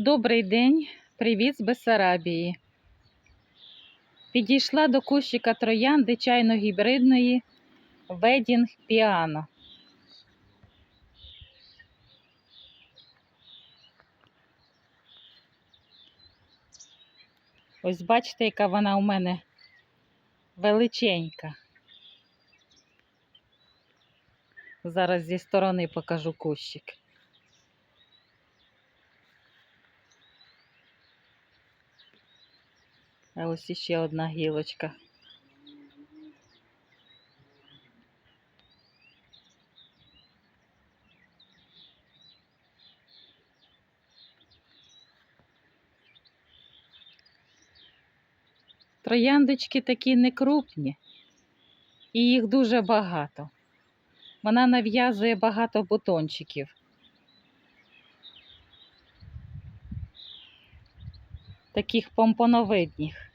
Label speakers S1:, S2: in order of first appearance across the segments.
S1: Добрий день, привіт з Бессарабії. Підійшла до кущика троянди чайно-гібридної Wedding Piano. Ось бачите, яка вона у мене величенька. Зараз зі сторони покажу кущик. А ось іще одна гілочка. Трояндочки такі не крупні, і їх дуже багато. Вона нав'язує багато бутончиків. Таких помпоновидних.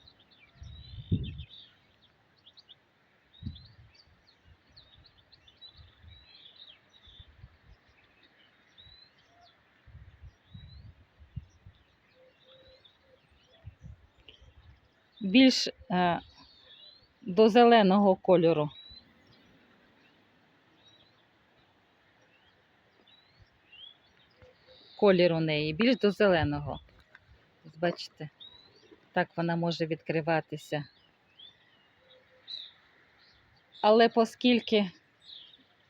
S1: Більш е, до зеленого кольору. Колір у неї, більш до зеленого. Бачите, так вона може відкриватися. Але оскільки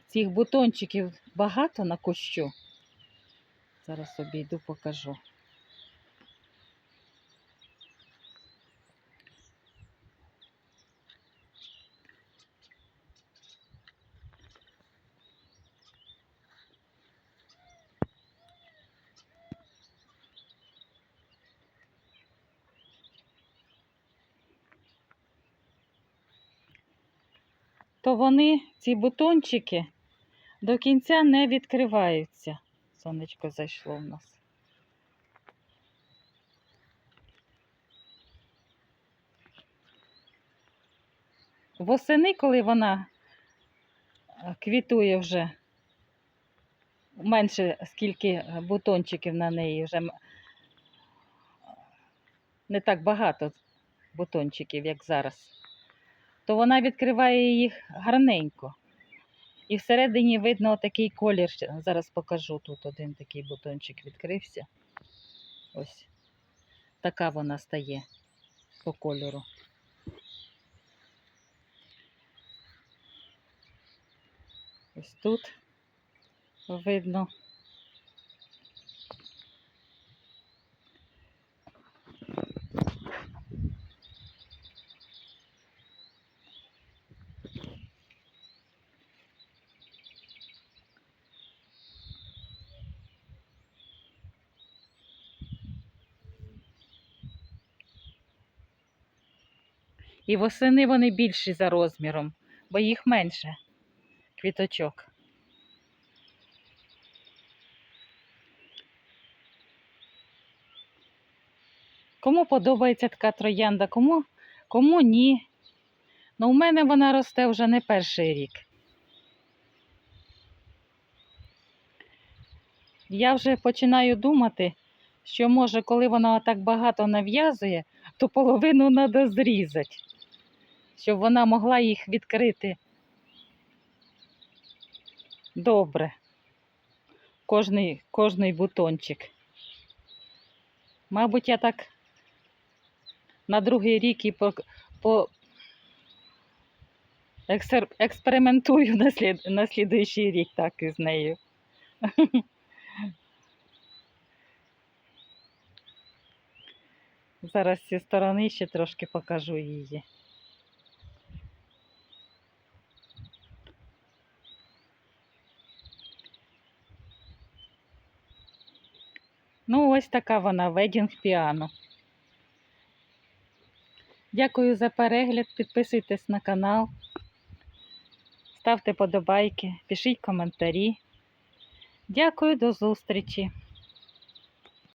S1: цих бутончиків багато на кущу, зараз обійду, покажу. То вони, ці бутончики, до кінця не відкриваються. Сонечко зайшло в нас. Восени, коли вона е, квітує вже менше, скільки е, бутончиків на неї вже не так багато бутончиків, як зараз то вона відкриває їх гарненько. І всередині видно такий колір. Зараз покажу. Тут один такий бутончик відкрився. Ось така вона стає по кольору. Ось тут видно. І восени вони більші за розміром, бо їх менше квіточок. Кому подобається така троянда, кому, кому ні. Ну, у мене вона росте вже не перший рік. Я вже починаю думати, що може, коли вона так багато нав'язує, то половину треба зрізати, щоб вона могла їх відкрити добре. Кожний, кожний бутончик. Мабуть, я так на другий рік і по, ексер, експериментую на, слід, на слідуючий рік так із нею. Зараз зі сторони ще трошки покажу її. Ну, ось така вона, Wedding Piano. Дякую за перегляд. Підписуйтесь на канал, ставте подобайки, пишіть коментарі. Дякую, до зустрічі!